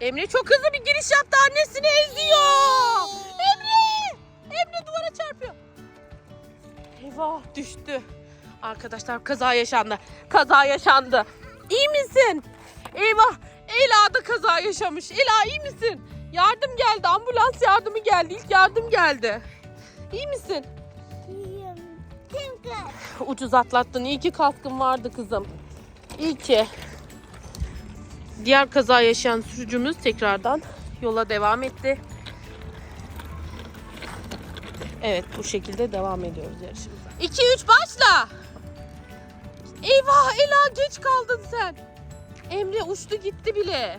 Emre çok hızlı bir giriş yaptı. Annesini eziyor. Emre! Emre duvara çarpıyor. Eyvah düştü. Arkadaşlar kaza yaşandı. Kaza yaşandı. İyi misin? Eyvah. Ela da kaza yaşamış. Ela iyi misin? Yardım geldi. Ambulans yardımı geldi. İlk yardım geldi. İyi misin? Çünkü Ucuz atlattın. İyi ki kaskın vardı kızım. İyi ki. Diğer kaza yaşayan sürücümüz tekrardan yola devam etti. Evet bu şekilde devam ediyoruz yarışımıza. 2-3 başla. Eyvah Ela geç kaldın sen. Emre uçtu gitti bile.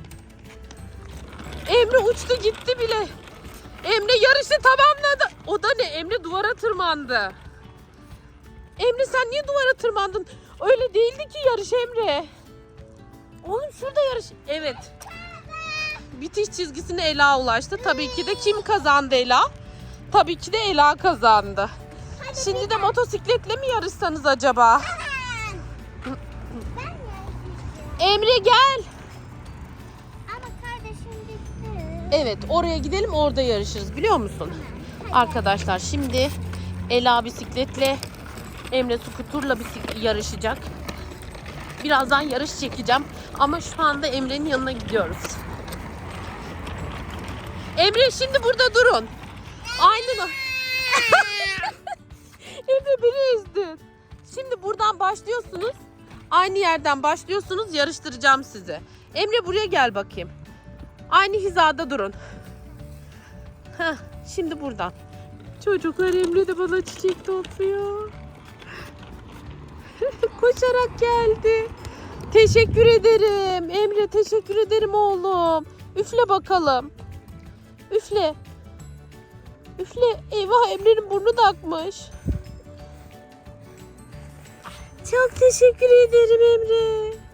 Emre uçtu gitti bile. Emre yarışı tamamladı. O da ne? Emre duvara tırmandı. Emre sen niye duvara tırmandın? Öyle değildi ki yarış Emre. Oğlum şurada yarış. Evet. Bitiş çizgisine Ela ulaştı. Tabii ki de kim kazandı Ela? Tabii ki de Ela kazandı. Şimdi de motosikletle mi yarışsanız acaba? ben Emre gel. Ama kardeşim gitti. Evet oraya gidelim orada yarışırız biliyor musun? Arkadaşlar şimdi Ela bisikletle Emre skuturla bisik- yarışacak. Birazdan yarış çekeceğim ama şu anda Emre'nin yanına gidiyoruz. Emre şimdi burada durun. Aynı Emre beni ezdin. Şimdi buradan başlıyorsunuz. Aynı yerden başlıyorsunuz. Yarıştıracağım sizi. Emre buraya gel bakayım. Aynı hizada durun. Heh, şimdi buradan. Çocuklar Emre de bana çiçek topluyor. Koşarak geldi. Teşekkür ederim. Emre teşekkür ederim oğlum. Üfle bakalım. Üfle. Üfle. Eyvah Emre'nin burnu da akmış. Çok teşekkür ederim Emre.